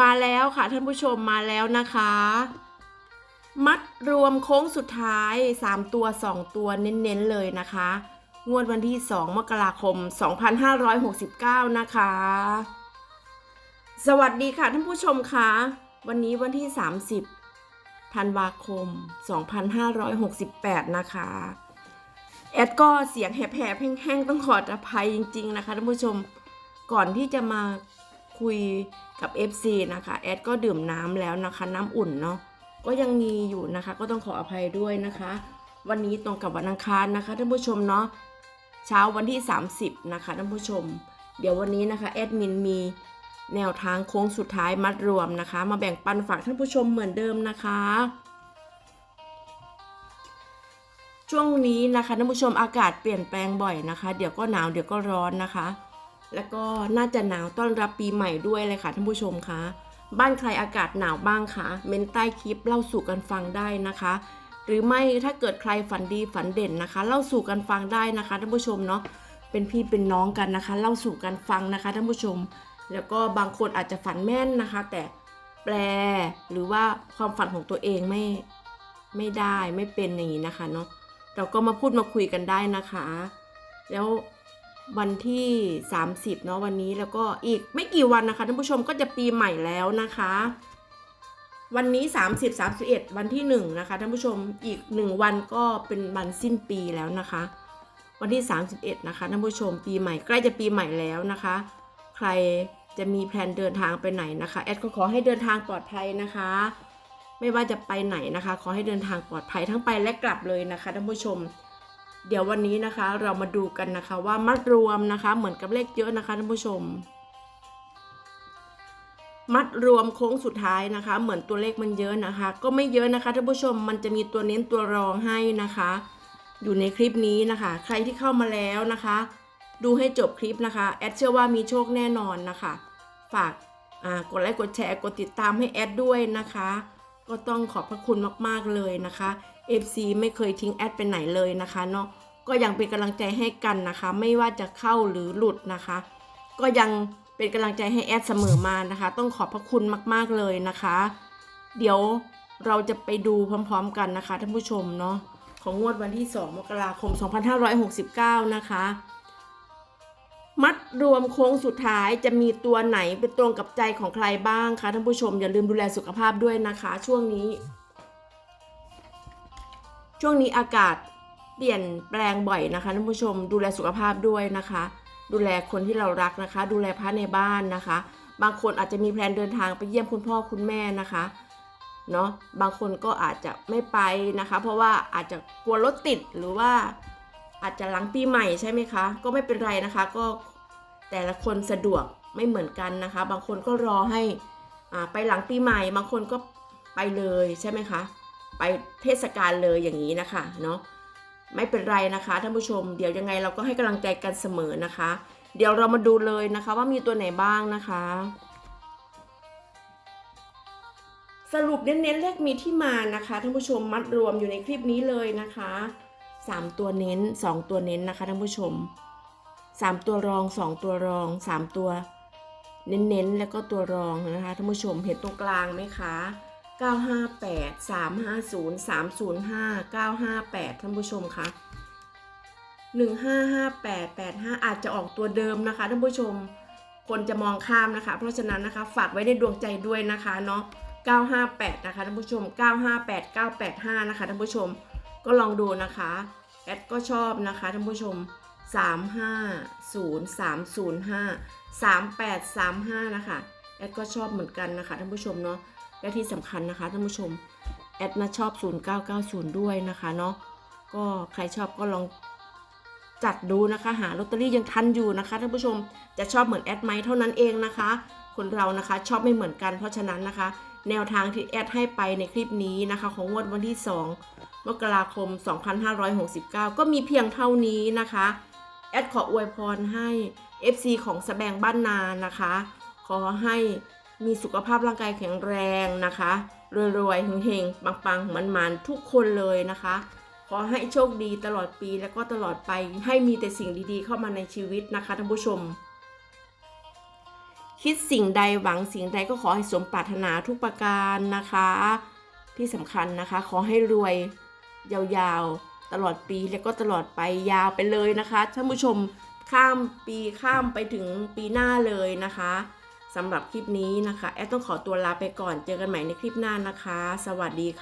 มาแล้วค่ะท่านผู้ชมมาแล้วนะคะ มัดรวมโค้งสุดท้าย 3 ตัว 2 ตัวเน้นๆเลยนะคะ งวดวันที่ 2 มกราคม 2569 นะคะ สวัสดีค่ะท่านผู้ชมคะวันนี้วันที่ 30ธันวาคม 2568 นะคะ แอดก็เสียงแหบๆแห้งๆ ต้องขออภัยจริง ๆ นะคะท่านผู้ชมก่อนที่จะมา คุยกับ FC นะคะ แอดก็ดื่มน้ำแล้วนะคะ น้ำอุ่นเนาะก็ยังมีอยู่นะคะ ก็ต้องขออภัยด้วยนะคะ วันนี้ตรงกับวันอังคารนะคะท่านผู้ชมเนาะเช้าวันที่ 30 นะคะท่านผู้ชม เดี๋ยววันนี้นะคะแอดมินมีแนวทางโค้งสุดท้ายมัดรวมนะคะ มาแบ่งปันฝากท่านผู้ชมเหมือนเดิมนะคะ ช่วงนี้นะคะท่านผู้ชมอากาศเปลี่ยนแปลงบ่อยนะคะ เดี๋ยวก็หนาวเดี๋ยวก็ร้อนนะคะ แล้วก็น่าจะหนาวต้อนรับปีใหม่ด้วยเลยค่ะท่านผู้ชมคะ บ้านใครอากาศหนาวบ้างคะเมนใต้คลิปเล่าสู่กันฟังได้นะคะ หรือไม่ถ้าเกิดใครฝันดีฝันเด่นนะคะ เล่าสู่กันฟังได้นะคะท่านผู้ชมเนาะเป็นพี่เป็นน้องกันนะคะ เล่าสู่กันฟังนะคะท่านผู้ชม แล้วก็บางคนอาจจะฝันแม่นนะคะ แต่แปลหรือว่าความฝันของตัวเองไม่ไม่ได้ไม่เป็นอย่างนี้นะคะเนาะเราก็มาพูดมาคุยกันได้นะคะ แล้ว วันที่ 30เนาะวันนี้แล้วก็อีกไม่กี่วันนะคะท่านผู้ชมก็จะปีใหม่แล้วนะคะ วันนี้ 30 31 วันที่ 1 นะคะท่านผู้ชมอีก 1 วันก็เป็นวันสิ้นปีแล้วนะคะ วันที่ 31 นะคะท่านผู้ชมปีใหม่ใกล้จะปีใหม่แล้วนะคะ ใครจะมีแผนเดินทางไปไหนนะคะแอดก็ขอให้เดินทางปลอดภัยนะคะ ไม่ว่าจะไปไหนนะคะ ขอให้เดินทางปลอดภัยทั้งไปและกลับเลยนะคะท่านผู้ชม เดี๋ยววันนี้นะคะเรามาดูกันนะคะว่ามัดรวมนะคะ เหมือนกับเลขเยอะนะคะท่านผู้ชม มัดรวมโค้งสุดท้ายนะคะ เหมือนตัวเลขมันเยอะนะคะ ก็ไม่เยอะนะคะท่านผู้ชมมันจะมีตัวเน้นตัวรองให้นะคะ อยู่ในคลิปนี้นะคะ ใครที่เข้ามาแล้วนะคะ ดูให้จบคลิปนะคะแอดเชื่อว่ามีโชคแน่นอนนะคะ ฝากกดไลค์กดแชร์กดติดตามให้แอดด้วยนะคะ ก็ต้องขอบพระคุณมากๆเลยนะคะ FC ไม่เคยทิ้งแอดไปไหนเลยนะคะเนาะ ก็ยังเป็นกำลังใจให้กันนะคะ ไม่ว่าจะเข้าหรือหลุดนะคะ ก็ยังเป็นกำลังใจให้แอดเสมอมานะคะ ต้องขอบพระคุณมาก ๆเลยนะคะ เดี๋ยวเราจะไปดูพร้อม ๆ กันนะคะท่านผู้ชมเนาะของงวดวันที่ 2 มกราคม 2569 นะคะ มัดรวมโค้งสุดท้ายจะมีตัวไหนเป็นตรงกับใจของใครบ้างคะท่านผู้ชมอย่าลืมดูแลสุขภาพด้วยนะคะ ช่วงนี้ ช่วงนี้อากาศ เปลี่ยนแปลงบ่อยนะคะท่านผู้ชม ดูแลสุขภาพด้วยนะคะ ดูแลคนที่เรารักนะคะ ดูแลพระในบ้านนะคะ บางคนอาจจะมีแพลนเดินทางไปเยี่ยมคุณพ่อคุณแม่นะคะเนาะบางคนก็อาจจะไม่ไปนะคะ เพราะว่าอาจจะกลัวรถติดหรือว่าอาจจะหลังปีใหม่ใช่ไหมคะ ก็ไม่เป็นไรนะคะก็แต่ละคนสะดวกไม่เหมือนกันนะคะ บางคนก็รอให้อ่าไปหลังปีใหม่ บางคนก็ไปเลยใช่ไหมคะ ไปเทศกาลเลยอย่างนี้นะคะเนาะ ไม่เป็นไรนะคะท่านผู้ชม เดี๋ยวยังไงเราก็ให้กำลังใจกันเสมอนะคะ เดี๋ยวเรามาดูเลยนะคะว่ามีตัวไหนบ้างนะคะ สรุปเน้นๆเลขมีที่มานะคะท่านผู้ชมมัดรวมอยู่ในคลิปนี้เลยนะคะสามตัวเน้นสองตัวเน้นนะคะท่านผู้ชมสามตัวรองสองตัวรองสามตัวเน้นๆแล้วก็ตัวรองนะคะท่านผู้ชมเห็นตรงกลางไหมคะ 958 350 305 958 ท่านผู้ชมคะ155885 อาจจะออกตัวเดิมนะคะท่านผู้ชม คนจะมองข้ามนะคะ เพราะฉะนั้นนะคะฝากไว้ในดวงใจด้วยนะคะเนาะ958 นะคะท่านผู้ชม 958 985 นะคะท่านผู้ชม ก็ลองดูนะคะแอดก็ชอบนะคะท่านผู้ชม 350 305 3835 นะคะแอดก็ชอบเหมือนกันนะคะท่านผู้ชมเนาะ และที่สำคัญนะคะท่านผู้ชม แอดนะชอบ 0990 ด้วยนะคะเนาะก็ใครชอบก็ลองจัดดูนะคะหาลอตเตอรี่ยังทันอยู่นะคะท่านผู้ชมจะชอบเหมือนแอดไหมเท่านั้นเองนะคะ คนเรานะคะชอบไม่เหมือนกันเพราะฉะนั้นนะคะ แนวทางที่แอดให้ไปในคลิปนี้นะคะ ของงวดวันที่ 2 มกราคม 2569 ก็มีเพียงเท่านี้นะคะ แอดขออวยพรให้ FC ของสแบงบ้านนานะคะ ขอให้ มีสุขภาพร่างกายแข็งแรงนะคะรวยๆเฮงๆปังๆมันๆทุกคนเลยนะคะ ขอให้โชคดีตลอดปีและก็ตลอดไปให้มีแต่สิ่งดีๆ เข้ามาในชีวิตนะคะท่านผู้ชม คิดสิ่งใดหวังสิ่งใดก็ขอให้สมปรารถนาทุกประการนะคะ ที่สำคัญนะคะ ขอให้รวยยาวๆ ตลอดปีแล้วก็ตลอดไปยาวไปเลยนะคะท่านผู้ชมข้ามปีข้ามไปถึงปีหน้าเลยนะคะ สำหรับคลิปนี้นะคะ แอดต้องขอตัวลาไปก่อน เจอกันใหม่ในคลิปหน้านะคะ สวัสดีค่ะ